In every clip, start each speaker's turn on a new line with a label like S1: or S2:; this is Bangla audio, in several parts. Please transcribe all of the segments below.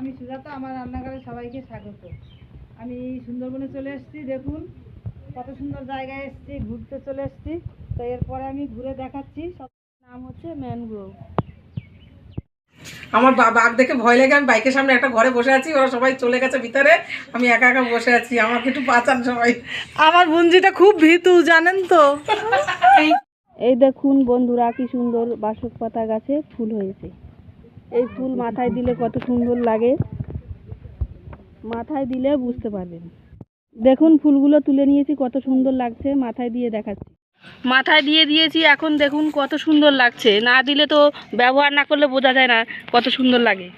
S1: আমি সুজাতা আমার রান্নাঘরে সবাইকে স্বাগত। আমি সুন্দরবনে চলে এসেছি দেখুন কত সুন্দর জায়গায় এসেছি ঘুরতে চলে এসেছি। তো এরপরে আমি ঘুরে দেখাচ্ছি সব নাম হচ্ছে ম্যানগ্রোভ।
S2: আমার বা- বাঘ দেখে ভয় লেগে আমি বাইকের সামনে একটা ঘরে বসে আছি ওরা সবাই চলে গেছে ভিতরে আমি একা একা বসে আছি আমাকে একটু বাঁচান সবাই।
S1: আমার বুঞ্জিটা খুব ভীতু জানেন তো?
S3: এই দেখুন বন্ধুরা কি সুন্দর বাসক পাতা গাছে ফুল হয়েছে। এই ফুল মাথায় দিলে কত সুন্দর লাগে। মাথায় দিলে বুঝতে পারবেন। দেখুন ফুলগুলো তুলে নিয়েছি কত সুন্দর লাগছে মাথায় দিয়ে দেখাচ্ছি। মাথায় দিয়ে দিয়েছি এখন দেখুন কত সুন্দর লাগছে। না দিলে তো ব্যবহার না করলে বোঝা যায় না কত সুন্দর লাগে।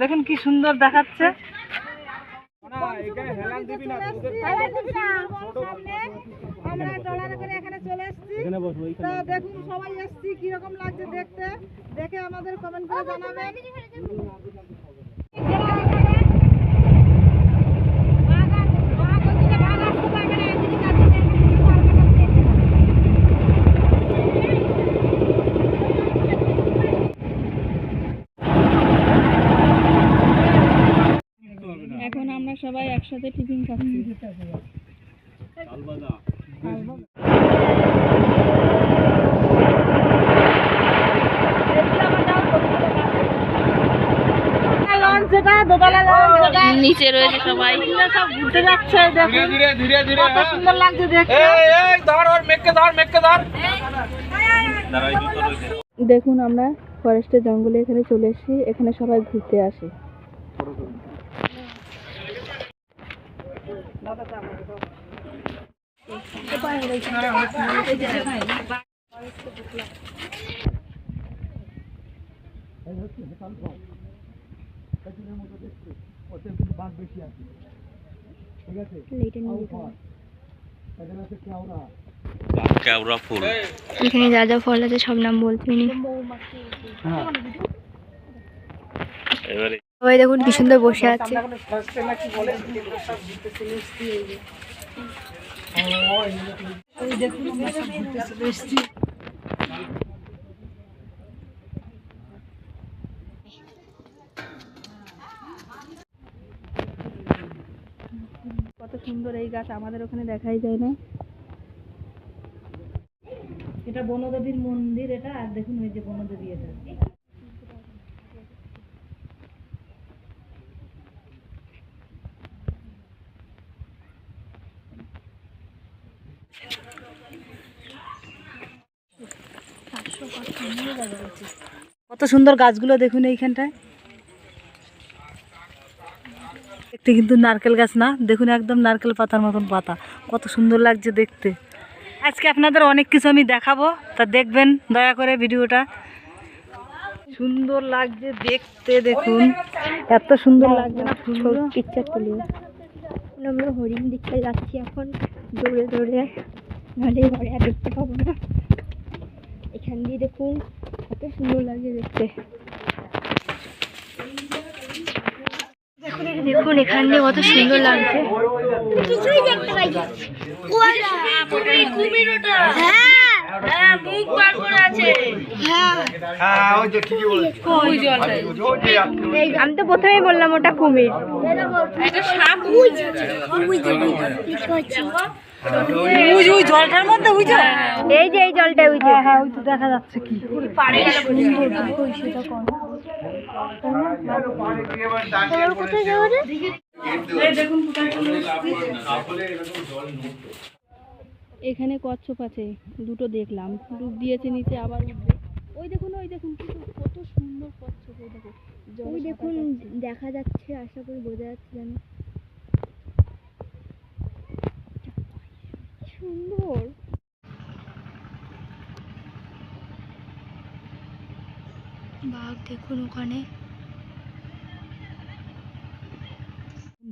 S1: দেখুন কি সুন্দর দেখাচ্ছে। আমরা তো দেখুন সবাই এসেছি কীরকম লাগছে দেখতে? দেখে আমাদের কমেন্ট করে জানাবেন।
S3: এখন আমরা সবাই একসাথে টিফিন খাচ্ছি
S1: লঞ্চ এটা দোতলা লঞ্চ এটা
S3: নিচে রয়েছে সবাই।
S1: সব ঘুরতে যাচ্ছে দেখুন কত সুন্দর লাগছে দেখতে।
S3: দেখুন আমরা ফরেস্টের জঙ্গলে এখানে চলে এসেছি। এখানে সবাই ঘুরতে আসে।
S4: কেওড়া। ফুল।
S3: এখানে যা যা ফল আছে সব নাম বলতে নি
S4: এবারে
S3: সবাই দেখুন কি সুন্দর বসে আছে।
S1: দেখুন আমরা সব ঘুরতে চলে এসেছি
S3: কত সুন্দর এই গাছ, আমাদের ওখানে দেখাই যায় না
S1: এটা বনদেবীর মন্দির এটা, আর দেখুন ওই যে বনদেবী এটা। কত সুন্দর গাছগুলো দেখুন এইখানটায়। একটি কিন্তু নারকেল গাছ না? দেখুন একদম নারকেল পাতার মতন পাতা। কত সুন্দর লাগছে দেখতে। আজকে আপনাদের অনেক কিছু আমি দেখাবো। তা দেখবেন, দয়া করে ভিডিওটা। সুন্দর লাগছে দেখতে, দেখুন। এত সুন্দর লাগছে না?
S3: আমরা হরিণ দেখতে যাচ্ছি এখন। দৌড়ে দৌড়ে। নাহলে ঘরে আর দেখতে পাবো না। এখান দিয়ে দেখুন, কত সুন্দর লাগছে দেখতে। দেখুন এখান দিয়ে কত সুন্দর লাগছে। কিছুই দেখতে আমি তো প্রথমেই বললাম ওটা কুমির।
S1: জলটার মধ্যে
S3: এই যে এই জলটা
S1: হ্যাঁ হ্যাঁ দেখা যাচ্ছে কি।
S3: এখানে কচ্ছপ আছে দুটো দেখলাম। ডুব দিয়েছে নিচে আবার উঠবে। ওই দেখুন ওই দেখুন কত সুন্দর কচ্ছপ ওই দেখুন। ওই দেখুন দেখা যাচ্ছে আশা করি বোঝা যাচ্ছে যেন সুন্দর বাঘ দেখুন ওখানে।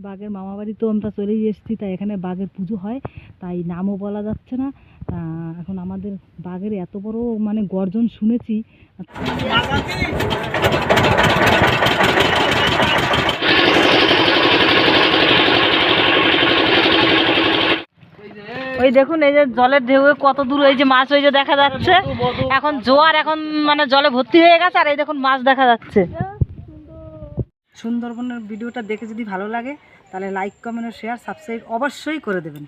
S1: বাঘের মামা বাড়ি তো আমরা চলেই এসেছি, তাই এখানে বাঘের পুজো হয়, তাই নামও বলা যাচ্ছে না। এখন আমাদের বাঘের এত বড় মানে গর্জন শুনেছি। ওই দেখুন এই যে জলের ঢেউয়ে কত দূর এই যে মাছ ওই যে দেখা যাচ্ছে। এখন জোয়ার এখন মানে জলে ভর্তি হয়ে গেছে আর এই দেখুন মাছ দেখা যাচ্ছে। সুন্দরবনের ভিডিওটা দেখে যদি ভালো লাগে তাহলে লাইক কমেন্ট শেয়ার সাবস্ক্রাইব অবশ্যই করে দেবেন।